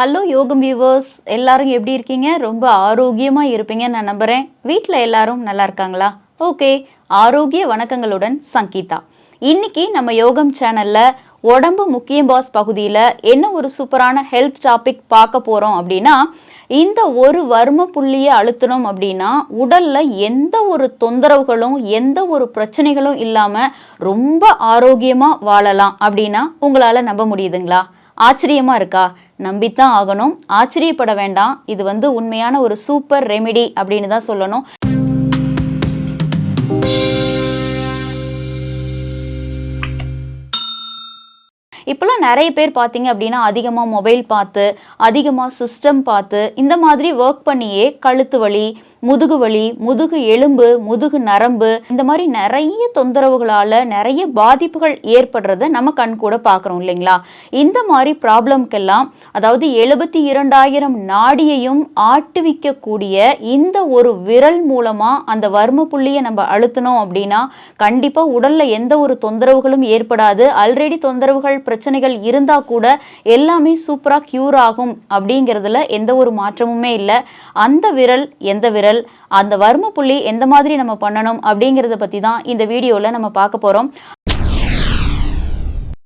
Hello யோகம் viewers எல்லாரும் எப்படி இருக்கீங்க? ரொம்ப ஆரோக்கியமாக இருப்பீங்கன்னு நான் நம்புகிறேன் வீட்டில் எல்லாரும் நல்லா இருக்காங்களா? ஓகே ஆரோக்கிய வணக்கங்களுடன் சங்கீதா. இன்னைக்கு நம்ம யோகம் சேனலில் உடம்பு முக்கியம் பாஸ் பகுதியில் என்ன ஒரு சூப்பரான ஹெல்த் டாபிக் பார்க்க போகிறோம் அப்படின்னா இந்த ஒரு வர்ம புள்ளியை அழுத்தணும் அப்படின்னா உடலில் எந்த ஒரு தொந்தரவுகளும் எந்த ஒரு பிரச்சனைகளும் இல்லாமல் ரொம்ப ஆரோக்கியமாக வாழலாம் அப்படின்னா உங்களால் நம்ப முடியுதுங்களா? ஆச்சரியமாக இருக்கா? நம்பித்தான் ஆகணும். ஆச்சரியப்பட வேண்டாம். இது வந்து உண்மையான ஒரு சூப்பர் ரெமிடி அப்படின்னு தான் சொல்லணும். இப்போலாம் நிறைய பேர் பார்த்தீங்க அப்படின்னா அதிகமாக மொபைல் பார்த்து அதிகமாக சிஸ்டம் பார்த்து இந்த மாதிரி ஒர்க் பண்ணியே கழுத்து வலி முதுகு வலி முதுகு எலும்பு முதுகு நரம்பு இந்த மாதிரி நிறைய தொந்தரவுகளால் நிறைய பாதிப்புகள் ஏற்படுறத நம்ம கண் கூட பார்க்குறோம் இல்லைங்களா? இந்த மாதிரி ப்ராப்ளம்க்கெல்லாம் அதாவது எழுபத்தி இரண்டாயிரம் நாடியையும் ஆட்டுவிக்கக்கூடிய இந்த ஒரு விரல் மூலமாக அந்த வர்ம புள்ளியை நம்ம அழுத்தணும் அப்படின்னா கண்டிப்பாக உடலில் எந்த ஒரு தொந்தரவுகளும் ஏற்படாது. ஆல்ரெடி தொந்தரவுகள் பிரச்சனைகள் இருந்தால் கூட எல்லாமே சூப்பராக க்யூர் ஆகும் அப்படிங்கிறதுல எந்த ஒரு மாற்றமுமே இல்லை. அந்த விரல் எந்த விரல்? அந்த வர்ம புள்ளி எந்த மாதிரி நம்ம பண்ணணும் அப்படிங்கிறத பற்றி தான் இந்த வீடியோவில் நம்ம பார்க்க போகிறோம்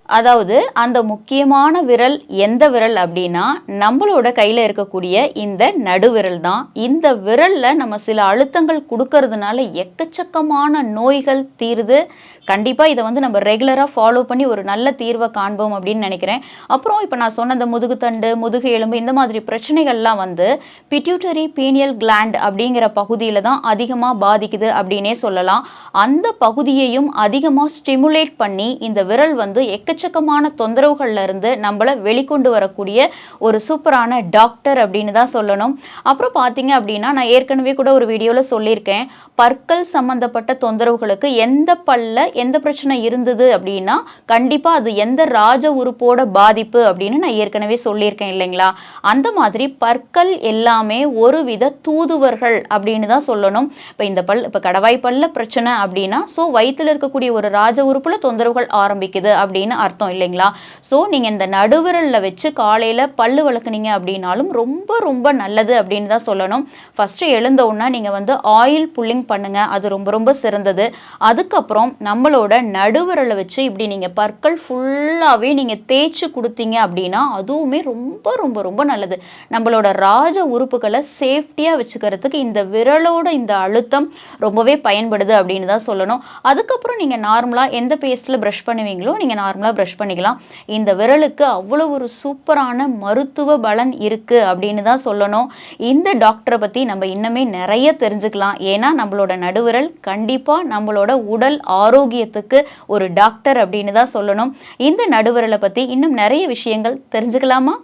அதாவது அந்த முக்கியமான விரல் எந்த விரல் அப்படின்னா நம்மளோட கையில் இருக்கக்கூடிய இந்த நடுவிரல் தான். இந்த விரலில் நம்ம சில அழுத்தங்கள் கொடுக்கறதுனால எக்கச்சக்கமான நோய்கள் தீருது. கண்டிப்பாக இதை வந்து நம்ம ரெகுலராக ஃபாலோ பண்ணி ஒரு நல்ல தீர்வை காண்போம் அப்படின்னு நினைக்கிறேன். அப்புறம் இப்போ நான் சொன்ன அந்த முதுகுத்தண்டு முதுகு எலும்பு இந்த மாதிரி பிரச்சனைகள்லாம் வந்து பிட்யூட்டரி பீனியல் கிளாண்ட் அப்படிங்கிற பகுதியில் தான் அதிகமாக பாதிக்குது அப்படின்னே சொல்லலாம். அந்த பகுதியையும் அதிகமாக ஸ்டிமுலேட் பண்ணி இந்த விரல் வந்து எக்க எக்கச்சக்கமான தொந்தரவுகள்ல இருந்து நம்மளை வெளிக்கொண்டு வரக்கூடிய ஒரு சூப்பரான டாக்டர் அப்படின்னு தான் சொல்லணும். அப்புறம் பார்த்தீங்க அப்படின்னா நான் ஏற்கனவே கூட ஒரு வீடியோவில் சொல்லியிருக்கேன். பற்கள் சம்மந்தப்பட்ட தொந்தரவுகளுக்கு எந்த பல்ல எந்த பிரச்சனை இருந்தது அப்படின்னா கண்டிப்பாக அது எந்த ராஜ உறுப்போட பாதிப்பு அப்படின்னு நான் ஏற்கனவே சொல்லியிருக்கேன் இல்லைங்களா? அந்த மாதிரி பற்கள் எல்லாமே ஒரு வித தூதுவர்கள் அப்படின்னு தான் சொல்லணும். இப்போ இந்த பல் இப்போ கடவாய் பல்ல பிரச்சனை அப்படின்னா ஸோ வயிற்றுல இருக்கக்கூடிய ஒரு ராஜ உறுப்பில் தொந்தரவுகள் ஆரம்பிக்குது அப்படின்னு அர்த்தம் இல்லைங்களா? ஸோ நீங்கள் இந்த நடுவிரலில் வச்சு காலையில் பல்லு வளர்க்குனீங்க அப்படின்னாலும் ரொம்ப ரொம்ப நல்லது அப்படின்னு தான் சொல்லணும். ஃபஸ்ட்டு எழுந்த உடனே நீங்கள் வந்து ஆயில் புல்லிங் பண்ணுங்கள் அது ரொம்ப ரொம்ப சிறந்தது. அதுக்கப்புறம் நம்மளோட நடுவிரலை வச்சு இப்படி நீங்கள் பற்கள் ஃபுல்லாகவே நீங்கள் தேய்ச்சி கொடுத்தீங்க அப்படின்னா அதுவுமே ரொம்ப ரொம்ப ரொம்ப நல்லது. நம்மளோட ராஜ உறுப்புகளை சேஃப்டியாக வச்சுக்கிறதுக்கு இந்த விரலோட இந்த அழுத்தம் ரொம்பவே பயன்படுது அப்படின்னு தான் சொல்லணும். அதுக்கப்புறம் நீங்கள் நார்மலாக எந்த பேஸ்ட்டில் ப்ரஷ் பண்ணுவீங்களோ நீங்கள் நார்மலாக ப்ரஷ் பண்ணிக்கலாம். இந்த விரலுக்கு அவ்வளோ ஒரு சூப்பரான மருத்துவ பலன் இருக்குது அப்படின்னு தான் சொல்லணும். இந்த டாக்டரை பற்றி நம்ம இன்னுமே நிறைய தெரிஞ்சுக்கலாம். ஏன்னா நம்மளோட நடுவிரல் கண்டிப்பாக நம்மளோட உடல் ஆரோக்கியத்துக்கு ஒரு டாக்டர் அப்படின்னு தான் சொல்லணும். இந்த நடுவிரலை பற்றி இன்னும் நிறைய விஷயங்கள் தெரிஞ்சுக்கலாமா?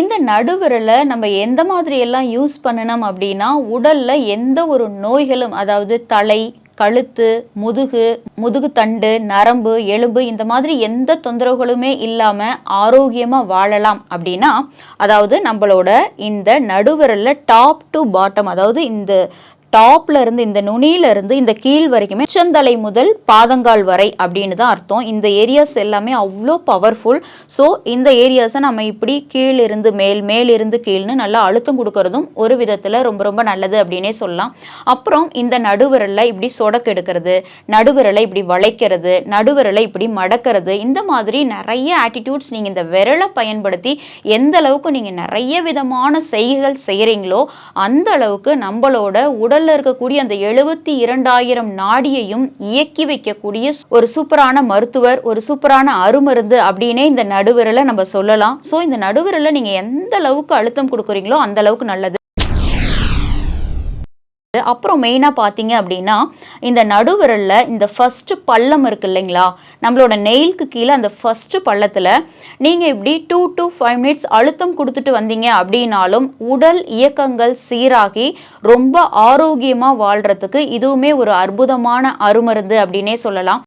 இந்த நடுவிரலை நம்ம எந்த மாதிரி எல்லாம் யூஸ் பண்ணணும் அப்படின்னா உடலில் எந்த ஒரு நோய்களும் அதாவது தலை கழுத்து முதுகு முதுகு தண்டு நரம்பு எலும்பு இந்த மாதிரி எந்த தொந்தரவுகளுமே இல்லாமல் ஆரோக்கியமாக வாழலாம் அப்படின்னா அதாவது நம்மளோட இந்த நடுவிரல்ல டாப் டு பாட்டம் அதாவது இந்த டாப்ல இருந்து இந்த நுனியில இருந்து இந்த கீழ் வரைக்குமே உச்சந்தலை முதல் பாதங்கால் வரை அப்படின்னு தான் அர்த்தம். இந்த ஏரியாஸ் எல்லாமே அவ்வளோ பவர்ஃபுல் ஸோ இந்த ஏரியாஸை நம்ம இப்படி கீழ் இருந்து மேல் மேல் இருந்து கீழ்னு நல்லா அழுத்தம் கொடுக்கறதும் ஒரு விதத்தில் ரொம்ப ரொம்ப நல்லது அப்படின்னே சொல்லலாம். அப்புறம் இந்த நடுவிரல்ல இப்படி சொடக்கு எடுக்கிறது நடுவிரலை இப்படி வளைக்கிறது நடுவிரலை இப்படி மடக்கிறது இந்த மாதிரி நிறைய ஆட்டிடியூட்ஸ் நீங்கள் இந்த விரலை பயன்படுத்தி எந்த அளவுக்கு நீங்கள் நிறைய விதமான செய்கைகள் செய்கிறீங்களோ அந்த அளவுக்கு நம்மளோட உடல் உடல்ல இருக்கக்கூடிய அந்த எழுபத்தி இரண்டாயிரம் நாடியையும் இயக்கி வைக்கக்கூடிய ஒரு சூப்பரான மருத்துவர் ஒரு சூப்பரான அருமருந்து அப்படின்னே இந்த நடுவிரலை நம்ம சொல்லலாம். ஸோ இந்த நடுவிரலை நீங்க எந்த அளவுக்கு அழுத்தம் கொடுக்குறீங்களோ அந்த அளவுக்கு நல்லது. அப்புறம் மெயினாக பார்த்தீங்க அப்படின்னா இந்த நடுவிரலில் இந்த ஃபஸ்ட்டு பள்ளம் இருக்கு இல்லைங்களா? நம்மளோட நெயிலுக்கு கீழே அந்த ஃபஸ்ட்டு பள்ளத்தில் நீங்கள் இப்படி டூ டு ஃபைவ் மினிட்ஸ் அழுத்தம் கொடுத்துட்டு வந்தீங்க அப்படின்னாலும் உடல் இயக்கங்கள் சீராகி ரொம்ப ஆரோக்கியமாக வாழ்கிறதுக்கு இதுவுமே ஒரு அற்புதமான அருமருந்து அப்படின்னே சொல்லலாம்.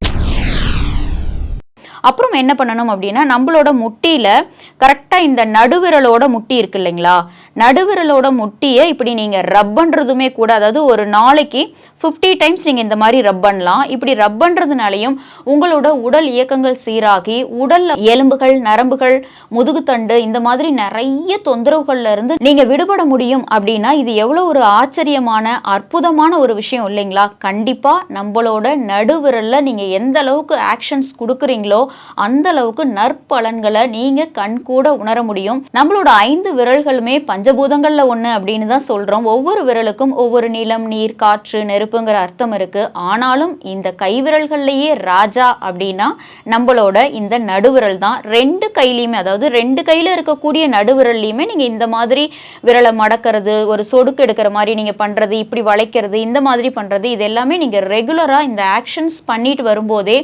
அப்புறம் என்ன பண்ணணும் அப்படின்னா நம்மளோட முட்டியில் கரெக்டாக இந்த நடுவிரலோட முட்டி இருக்கு இல்லைங்களா? நடுவிரலோட முட்டியை இப்படி நீங்கள் ரப் பண்ணுறதுமே கூட அதாவது ஒரு நாளைக்கு ஃபிஃப்டி டைம்ஸ் நீங்கள் இந்த மாதிரி ரப் பண்ணலாம். இப்படி ரப் பண்ணுறதுனாலையும் உங்களோட உடல் இயக்கங்கள் சீராகி உடல் எலும்புகள் நரம்புகள் முதுகுத்தண்டு இந்த மாதிரி நிறைய தொந்தரவுகள்ல இருந்து நீங்கள் விடுபட முடியும் அப்படின்னா இது எவ்வளோ ஒரு ஆச்சரியமான அற்புதமான ஒரு விஷயம் இல்லைங்களா? கண்டிப்பாக நம்மளோட நடுவிரல்ல நீங்கள் எந்த அளவுக்கு ஆக்ஷன்ஸ் கொடுக்குறீங்களோ அந்த அளவுக்கு நற்பலன்களை நீங்கள் கண் கூட உணர முடியும். நம்மளோட ஐந்து விரல்களுமே பஞ்சபூதங்கள்ல ஒன்று அப்படின்னு தான் சொல்கிறோம் ஒவ்வொரு விரலுக்கும் ஒவ்வொரு நிலம் நீர் காற்று நெருப்புங்கிற அர்த்தம் இருக்கு. ஆனாலும் இந்த கைவிரல்கள்லயே ராஜா அப்படின்னா நம்மளோட இந்த நடுவிரல் தான். ரெண்டு கையிலையுமே அதாவது ரெண்டு கையில் இருக்கக்கூடிய நடுவிரல்லையுமே நீங்கள் இந்த மாதிரி விரலை மடக்கிறது ஒரு சொடுக்கு எடுக்கிற மாதிரி நீங்கள் பண்ணுறது இப்படி வளைக்கிறது இந்த மாதிரி பண்ணுறது இது எல்லாமே நீங்கள் ரெகுலராக இந்த ஆக்ஷன்ஸ் பண்ணிட்டு வரும்போதே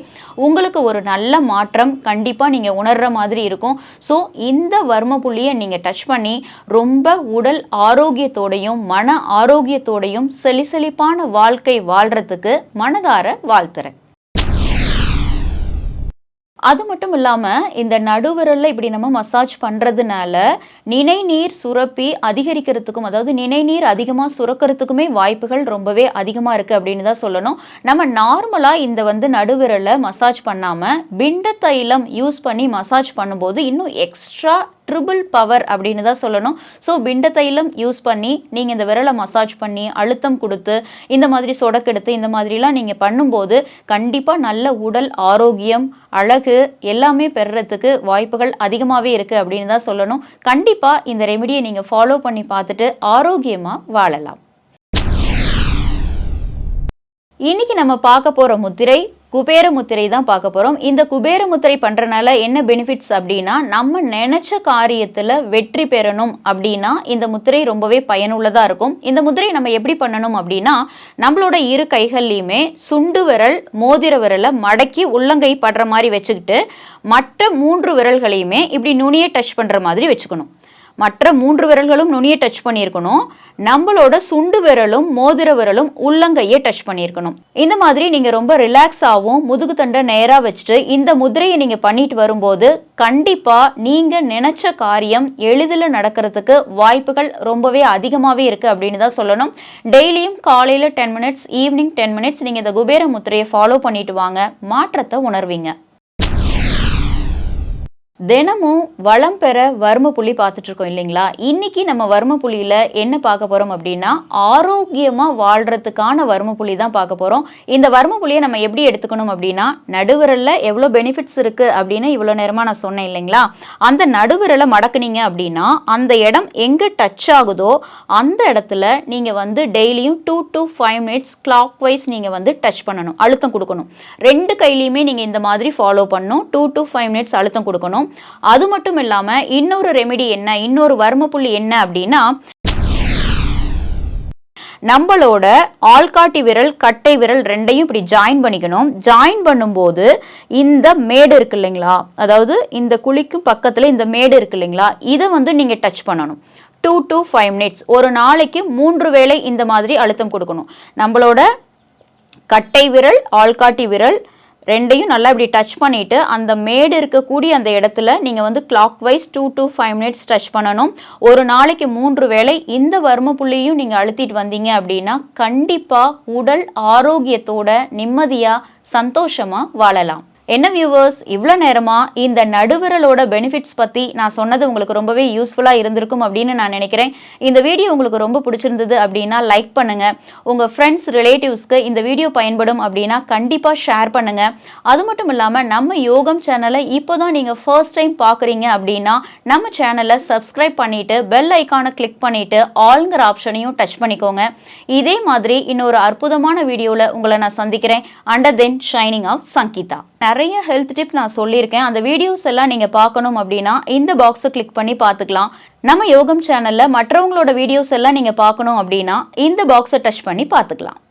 உங்களுக்கு ஒரு நல்ல மாற்றம் கண்டிப்பாக நீங்கள் உணர்ற மாதிரி இருக்கும். ஸோ இந்த வர்ம புள்ளியை நீங்கள் டச் பண்ணி ரொம்ப உடல் ஆரோக்கியத்தோடையும் மன ஆரோக்கியத்தோடையும் செழிசெழிப்பான வாழ்க்கை வாழ்றதுக்கு மனதார வாழ்த்துறேன். அது மட்டும் இல்லாமல் இந்த நடுவிரலில் இப்படி நம்ம மசாஜ் பண்ணுறதுனால நினைநீர் சுரப்பி அதிகரிக்கிறதுக்கும் அதாவது நினைநீர் அதிகமாக சுரக்கிறதுக்குமே வாய்ப்புகள் ரொம்பவே அதிகமாக இருக்குது அப்படின்னு தான் சொல்லணும். நம்ம நார்மலாக இந்த வந்து நடுவிரலை மசாஜ் பண்ணாமல் பிண்ட தைலம் யூஸ் பண்ணி மசாஜ் பண்ணும்போது இன்னும் எக்ஸ்ட்ரா ட்ரிபிள் பவர் அப்படின்னு தான் சொல்லணும். ஸோ பிண்ட தைலம் யூஸ் பண்ணி நீங்கள் இந்த விரலை மசாஜ் பண்ணி அழுத்தம் கொடுத்து இந்த மாதிரி சொடக்கெடுத்து இந்த மாதிரிலாம் நீங்கள் பண்ணும்போது கண்டிப்பாக நல்ல உடல் ஆரோக்கியம் அழகு எல்லாமே பெறுறதுக்கு வாய்ப்புகள் அதிகமாகவே இருக்குது அப்படின்னு தான் சொல்லணும். கண்டிப்பாக இந்த ரெமிடியை நீங்கள் ஃபாலோ பண்ணி பார்த்துட்டு ஆரோக்கியமாக வாழலாம். இன்னைக்கு நம்ம பார்க்க போகிற முத்திரை குபேர முத்திரை தான் பார்க்க போகிறோம் இந்த குபேர முத்திரை பண்ணுறனால என்ன பெனிஃபிட்ஸ் அப்படின்னா நம்ம நினச்ச காரியத்தில் வெற்றி பெறணும் அப்படின்னா இந்த முத்திரை ரொம்பவே பயனுள்ளதாக இருக்கும். இந்த முத்திரை நம்ம எப்படி பண்ணணும் அப்படின்னா நம்மளோட இரு கைகள்லையுமே சுண்டு விரல் மோதிர விரலை மடக்கி உள்ளங்கை படுற மாதிரி வச்சுக்கிட்டு மற்ற மூன்று விரல்களையுமே இப்படி நுனியை டச் பண்ணுற மாதிரி வச்சுக்கணும். மற்ற மூன்று விரல்களும் நுனியை டச் பண்ணியிருக்கணும். நம்மளோட சுண்டு விரலும் மோதிர விரலும் உள்ளங்கையை டச் பண்ணியிருக்கணும். இந்த மாதிரி நீங்கள் ரொம்ப ரிலாக்ஸாகவும் முதுகு தண்டை நேராக வச்சுட்டு இந்த முதிரையை நீங்கள் பண்ணிட்டு வரும்போது கண்டிப்பாக நீங்கள் நினச்ச காரியம் எளிதில் நடக்கிறதுக்கு வாய்ப்புகள் ரொம்பவே அதிகமாகவே இருக்குது அப்படின்னு தான் சொல்லணும். டெய்லியும் காலையில் ten minutes evening ten minutes நீங்கள் இந்த குபேர முத்திரையை ஃபாலோ பண்ணிட்டு வாங்க. மாற்றத்தை உணர்வீங்க. தினமும் வளம் பெற வர்ம புள்ளி பார்த்துட்டு இருக்கோம் இல்லைங்களா? இன்னைக்கு நம்ம வர்ம புள்ளியில் என்ன பார்க்க போகிறோம் அப்படின்னா ஆரோக்கியமாக வாழ்கிறதுக்கான வர்ம புள்ளி தான் பார்க்க போகிறோம் இந்த வர்ம புள்ளியை நம்ம எப்படி எடுத்துக்கணும் அப்படின்னா நடுவிரலில் எவ்வளோ பெனிஃபிட்ஸ் இருக்குது அப்படின்னு இவ்வளோ நேரமாக நான் சொன்னேன் இல்லைங்களா? அந்த நடுவிரலை மடக்குனீங்க அப்படின்னா அந்த இடம் எங்கே டச் ஆகுதோ அந்த இடத்துல நீங்கள் வந்து டெய்லியும் two to five minutes clock wise நீங்கள் வந்து டச் பண்ணணும் அழுத்தம் கொடுக்கணும். ரெண்டு கையிலையுமே நீங்கள் இந்த மாதிரி ஃபாலோ பண்ணணும் டூ டு ஃபைவ் மினிட்ஸ் அழுத்தம் கொடுக்கணும். அது மட்டும் இல்லாமல் இன்னொரு ரெமெடி என்ன இன்னொரு வர்ம புள்ளி என்ன அப்படின்னா நம்மளோட ஆள்காட்டி விரல் கட்டை விரல் ரெண்டையும் இப்படி ஜாயின் பண்ணிக்கணும். ஜாயின் பண்ணும்போது இந்த மேடு இருக்கு இல்லைங்களா? அதாவது இந்த குழிக்கும் பக்கத்தில் இந்த மேடு இருக்கு இல்லைங்களா? இதை வந்து நீங்கள் டச் பண்ணணும். டூ டு ஃபைவ் மினிட்ஸ் ஒரு நாளைக்கு மூன்று வேளை இந்த மாதிரி அழுத்தம் கொடுக்கணும். நம்மளோட கட்டை விரல் ஆள்காட்டி விரல் ரெண்டையும் நல்லா இப்படி டச் பண்ணிவிட்டு அந்த மேடு இருக்கக்கூடிய அந்த இடத்துல நீங்கள் வந்து clock wise two to five minutes touch பண்ணணும். ஒரு நாளைக்கு மூன்று வேளை இந்த வர்ம புள்ளியும் நீங்கள் அழுத்திட்டு வந்தீங்க அப்படின்னா கண்டிப்பாக உடல் ஆரோக்கியத்தோட நிம்மதியாக சந்தோஷமாக வாழலாம். என்ன வியூவர்ஸ் இவ்வளோ நேரமாக இந்த நடுவிரலோட பெனிஃபிட்ஸ் பற்றி நான் சொன்னது உங்களுக்கு ரொம்பவே யூஸ்ஃபுல்லாக இருந்திருக்கும் அப்படின்னு நான் நினைக்கிறேன். இந்த வீடியோ உங்களுக்கு ரொம்ப பிடிச்சிருந்தது அப்படின்னா லைக் பண்ணுங்கள் உங்கள் ஃப்ரெண்ட்ஸ் ரிலேட்டிவ்ஸ்க்கு இந்த வீடியோ பயன்படும் அப்படின்னா கண்டிப்பாக ஷேர் பண்ணுங்கள் அது மட்டும் இல்லாமல் நம்ம யோகம் சேனலை இப்போ தான் நீங்கள் ஃபர்ஸ்ட் டைம் பார்க்குறீங்க அப்படின்னா நம்ம சேனலை சப்ஸ்கிரைப் பண்ணிவிட்டு பெல் ஐக்கானை கிளிக் பண்ணிவிட்டு ஆளுங்கிற ஆப்ஷனையும் டச் பண்ணிக்கோங்க. இதே மாதிரி இன்னொரு அற்புதமான வீடியோவில் உங்களை நான் சந்திக்கிறேன். Under then shining of Sangeetha நிறைய ஹெல்த் டிப் நான் சொல்லியிருக்கேன். அந்த வீடியோஸ் எல்லாம் நீங்கள் பார்க்கணும் அப்படின்னா இந்த பாக்ஸை கிளிக் பண்ணி பார்த்துக்கலாம். நம்ம யோகம் சேனலில் மற்றவங்களோட வீடியோஸ் எல்லாம் நீங்கள் பார்க்கணும் அப்படின்னா இந்த பாக்ஸை டச் பண்ணி பார்த்துக்கலாம்.